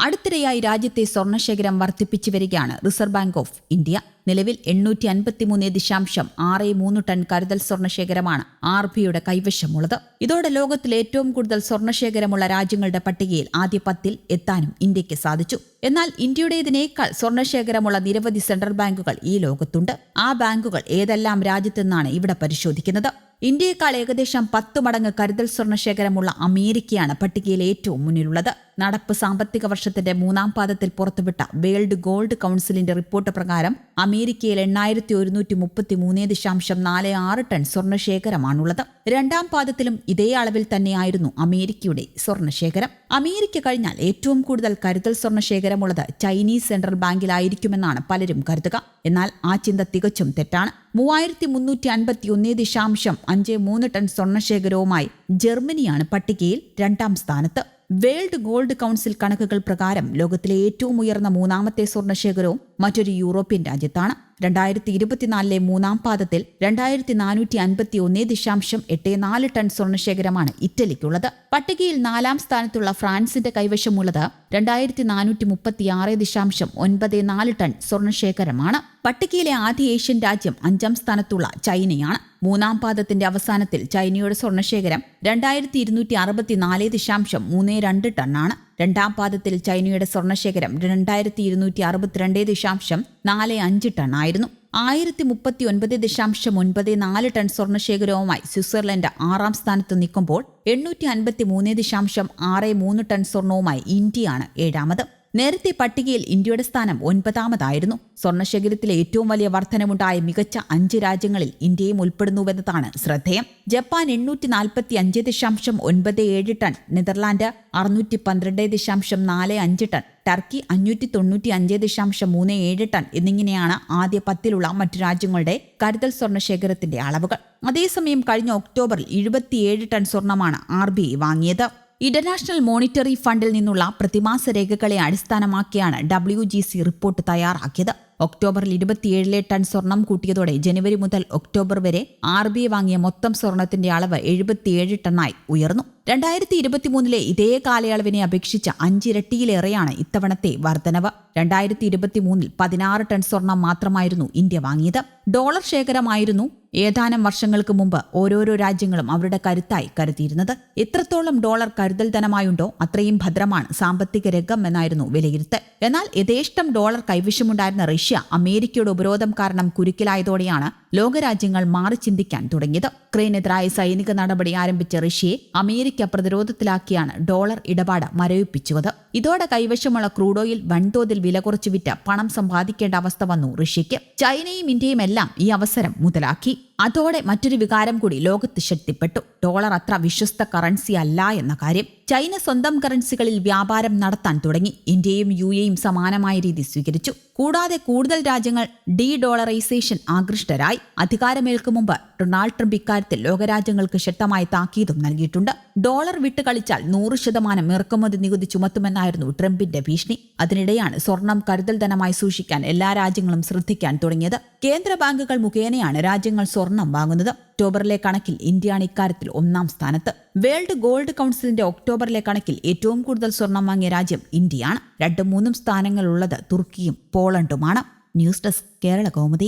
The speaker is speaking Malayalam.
അടുത്തിടെയായി രാജ്യത്തെ സ്വർണശേഖരം വർദ്ധിപ്പിച്ചു വരികയാണ് റിസർവ് ബാങ്ക് ഓഫ് ഇന്ത്യ. നിലവിൽ എണ്ണൂറ്റി അൻപത്തിമൂന്ന് ദശാംശം ആറ് മൂന്ന് ടൺ കരുതൽ സ്വർണശേഖരമാണ് ആർ ബിയുടെ കൈവശമുള്ളത്. ഇതോടെ ലോകത്തിലെ ഏറ്റവും കൂടുതൽ സ്വർണശേഖരമുള്ള രാജ്യങ്ങളുടെ പട്ടികയിൽ ആദ്യ പത്തിൽ എത്താനും ഇന്ത്യയ്ക്ക് സാധിച്ചു. എന്നാൽ ഇന്ത്യയുടേതിനേക്കാൾ സ്വർണശേഖരമുള്ള നിരവധി സെൻട്രൽ ബാങ്കുകൾ ഈ ലോകത്തുണ്ട്. ആ ബാങ്കുകൾ ഏതെല്ലാം രാജ്യത്തെന്നാണ് ഇവിടെ പരിശോധിക്കുന്നത്. ഇന്ത്യയെക്കാൾ ഏകദേശം പത്ത് മടങ്ങ് കരുതൽ സ്വർണശേഖരമുള്ള അമേരിക്കയാണ് പട്ടികയിൽ ഏറ്റവും മുന്നിലുള്ളത്. നടപ്പ് സാമ്പത്തിക വർഷത്തിന്റെ മൂന്നാം പാദത്തിൽ പുറത്തുവിട്ട വേൾഡ് ഗോൾഡ് കൗൺസിലിന്റെ റിപ്പോർട്ട് പ്രകാരം അമേരിക്കയിൽ എണ്ണായിരത്തി ഒരുന്നൂറ്റി മുപ്പത്തി മൂന്ന് ദശാംശം നാല് ആറ് ടൺ സ്വർണശേഖരമാണുള്ളത് രണ്ടാം പാദത്തിലും ഇതേ അളവിൽ തന്നെയായിരുന്നു അമേരിക്കയുടെ സ്വർണശേഖരം. അമേരിക്ക കഴിഞ്ഞാൽ ഏറ്റവും കൂടുതൽ കരുതൽ സ്വർണശേഖരമുള്ളത് ചൈനീസ് സെൻട്രൽ ബാങ്കിലായിരിക്കുമെന്നാണ് പലരും കരുതുക. എന്നാൽ ആ ചിന്ത തികച്ചും തെറ്റാണ്. മൂവായിരത്തി മുന്നൂറ്റി അൻപത്തി ഒന്ന് ദശാംശം അഞ്ച് മൂന്ന് ടൺ സ്വർണശേഖരവുമായി ജർമ്മനിയാണ് പട്ടികയിൽ രണ്ടാം സ്ഥാനത്ത്. വേൾഡ് ഗോൾഡ് കൗൺസിൽ കണക്കുകൾ പ്രകാരം ലോകത്തിലെ ഏറ്റവും ഉയർന്ന മൂന്നാമത്തെ സ്വർണശേഖരവും മറ്റൊരു യൂറോപ്യൻ രാജ്യത്താണ്. രണ്ടായിരത്തി ഇരുപത്തിനാലിലെ മൂന്നാം പാദത്തിൽ രണ്ടായിരത്തി നാനൂറ്റി അൻപത്തി ഒന്നേ ദശാംശം എട്ട് നാല് ടൺ സ്വർണശേഖരമാണ് ഇറ്റലിക്കുള്ളത്. പട്ടികയിൽ നാലാം സ്ഥാനത്തുള്ള ഫ്രാൻസിന്റെ കൈവശമുള്ളത് രണ്ടായിരത്തി നാനൂറ്റി മുപ്പത്തി ആറ് ദശാംശം ഒൻപത് നാല് ടൺ സ്വർണശേഖരമാണ്. പട്ടികയിലെ ആദ്യ ഏഷ്യൻ രാജ്യം അഞ്ചാം സ്ഥാനത്തുള്ള ചൈനയാണ്. മൂന്നാം പാദത്തിന്റെ അവസാനത്തിൽ ചൈനയുടെ സ്വർണശേഖരം രണ്ടായിരത്തി ഇരുന്നൂറ്റി അറുപത്തിനാല് ദശാംശം മൂന്ന് രണ്ട് ടണ്ണാണ്. രണ്ടാം പാദത്തിൽ ചൈനയുടെ സ്വർണശേഖരം രണ്ടായിരത്തി ഇരുന്നൂറ്റി അറുപത്തിരണ്ട് ദശാംശം നാല് അഞ്ച് ടൺ ആയിരുന്നു. ആയിരത്തി മുപ്പത്തി ഒൻപത് ദശാംശം ഒൻപത് നാല് ടൺ സ്വർണശേഖരവുമായി സ്വിറ്റ്സർലൻഡ് ആറാം സ്ഥാനത്ത് നിൽക്കുമ്പോൾ എണ്ണൂറ്റി അൻപത്തി മൂന്ന് ദശാംശം ആറ് മൂന്ന് ടൺ സ്വർണവുമായി ഇന്ത്യയാണ് ഏഴാമത്. നേരത്തെ പട്ടികയിൽ ഇന്ത്യയുടെ സ്ഥാനം ഒൻപതാമതായിരുന്നു. സ്വർണശേഖരത്തിലെ ഏറ്റവും വലിയ വർധനമുണ്ടായ മികച്ച അഞ്ച് രാജ്യങ്ങളിൽ ഇന്ത്യയും ഉൾപ്പെടുന്നുവെന്നതാണ് ശ്രദ്ധേയം. ജപ്പാൻ എണ്ണൂറ്റി നാൽപ്പത്തി അഞ്ച് ദശാംശം ഒൻപത് ഏഴ് ടൺ നെതർലാൻഡ് അറുന്നൂറ്റി പന്ത്രണ്ട് ദശാംശം നാല് അഞ്ച് ടൺ ടർക്കി അഞ്ഞൂറ്റി തൊണ്ണൂറ്റി അഞ്ച് ദശാംശം മൂന്ന് ഏഴ് ടൺ എന്നിങ്ങനെയാണ് ആദ്യ പത്തിലുള്ള മറ്റു രാജ്യങ്ങളുടെ കരുതൽ സ്വർണശേഖരത്തിന്റെ അളവുകൾ. അതേസമയം കഴിഞ്ഞ ഒക്ടോബറിൽ എഴുപത്തിയേഴ് ടൺ സ്വർണമാണ് ആർ ബി ഐ വാങ്ങിയത്. ഇന്റർനാഷണൽ മോണിറ്ററി ഫണ്ടിൽ നിന്നുള്ള പ്രതിമാസ രേഖകളെ അടിസ്ഥാനമാക്കിയാണ് ഡബ്ല്യു ജി സി റിപ്പോർട്ട് തയ്യാറാക്കിയത്. ഒക്ടോബറിൽ ഇരുപത്തിയേഴിലെ ടൺ സ്വർണം കൂട്ടിയതോടെ ജനുവരി മുതൽ ഒക്ടോബർ വരെ ആർ ബി വാങ്ങിയ മൊത്തം സ്വർണത്തിന്റെ അളവ് എഴുപത്തിയേഴ് ടണ്ണായി ഉയർന്നു. രണ്ടായിരത്തി ഇരുപത്തിമൂന്നിലെ ഇതേ കാലയളവിനെ അപേക്ഷിച്ച് അഞ്ചിരട്ടിയിലേറെയാണ് ഇത്തവണത്തെ വർധനവ്. രണ്ടായിരത്തി ഇരുപത്തിമൂന്നിൽ പതിനാറ് ടൺ സ്വർണം മാത്രമായിരുന്നു ഇന്ത്യ വാങ്ങിയത്. ഡോളർ ശേഖരമായിരുന്നു ഏതാനും വർഷങ്ങൾക്ക് മുമ്പ് ഓരോരോ രാജ്യങ്ങളും അവരുടെ കരുത്തായി കരുതിയിരുന്നത്. എത്രത്തോളം ഡോളർ കരുതൽ ധനമായുണ്ടോ അത്രയും ഭദ്രമാണ് സാമ്പത്തിക രംഗം എന്നായിരുന്നു വിലയിരുത്തൽ. എന്നാൽ യഥേഷ്ടം ഡോളർ കൈവശമുണ്ടായിരുന്ന റഷ്യ അമേരിക്കയുടെ ഉപരോധം കാരണം കുരുക്കിലായതോടെയാണ് ലോകരാജ്യങ്ങൾ മാറി ചിന്തിക്കാൻ തുടങ്ങിയത്. ഉക്രൈനെതിരായ സൈനിക നടപടി ആരംഭിച്ച റഷ്യയെ അമേരിക്ക പ്രതിരോധത്തിലാക്കിയാണ് ഡോളർ ഇടപാട് മരവിപ്പിച്ചത് ഇതോടെ കൈവശമുള്ള ക്രൂഡ് ഓയിൽ വൻതോതിൽ വില കുറച്ചു വിറ്റ് പണം സമ്പാദിക്കേണ്ട അവസ്ഥ വന്നു റഷ്യയ്ക്ക്. ചൈനയും ഇന്ത്യയും എല്ലാം ഈ അവസരം മുതലാക്കി. അതോടെ മറ്റൊരു വികാരം കൂടി ലോകത്ത് ശക്തിപ്പെട്ടു. ഡോളർ അത്ര വിശ്വസ്ത കറൻസി അല്ല എന്ന കാര്യം. ചൈന സ്വന്തം കറൻസികളിൽ വ്യാപാരം നടത്താൻ തുടങ്ങി. ഇന്ത്യയും യു എയും സമാനമായ രീതി സ്വീകരിച്ചു. കൂടാതെ കൂടുതൽ രാജ്യങ്ങൾ ഡി ഡോളറൈസേഷൻ ആകൃഷ്ടരായി. അധികാരമേൽക്കും മുമ്പ് ഡൊണാൾഡ് ട്രംപ് ഇക്കാര്യത്തിൽ ലോകരാജ്യങ്ങൾക്ക് ശക്തമായ താക്കീതും നൽകിയിട്ടുണ്ട്. ഡോളർ വിട്ട് കളിച്ചാൽ നൂറ് ശതമാനം ഇറക്കുമതി നികുതി ചുമത്തുമെന്നായിരുന്നു ട്രംപിന്റെ ഭീഷണി. അതിനിടെയാണ് സ്വർണം കരുതൽ ധനമായി സൂക്ഷിക്കാൻ എല്ലാ രാജ്യങ്ങളും ശ്രദ്ധിക്കാൻ തുടങ്ങിയത്. കേന്ദ്ര ബാങ്കുകൾ മുഖേനയാണ് രാജ്യങ്ങൾ സ്വർണം വാങ്ങുന്നത്. ഒക്ടോബറിലെ കണക്കിൽ ഇന്ത്യയാണ് ഇക്കാര്യത്തിൽ ഒന്നാം സ്ഥാനത്ത്. വേൾഡ് ഗോൾഡ് കൗൺസിലിന്റെ ഒക്ടോബറിലെ കണക്കിൽ ഏറ്റവും കൂടുതൽ സ്വർണം വാങ്ങിയ രാജ്യം ഇന്ത്യയാണ്. രണ്ടും മൂന്നും സ്ഥാനങ്ങളുള്ളത് തുർക്കിയും പോളണ്ടുമാണ്. News desk Kerala Kaumudi.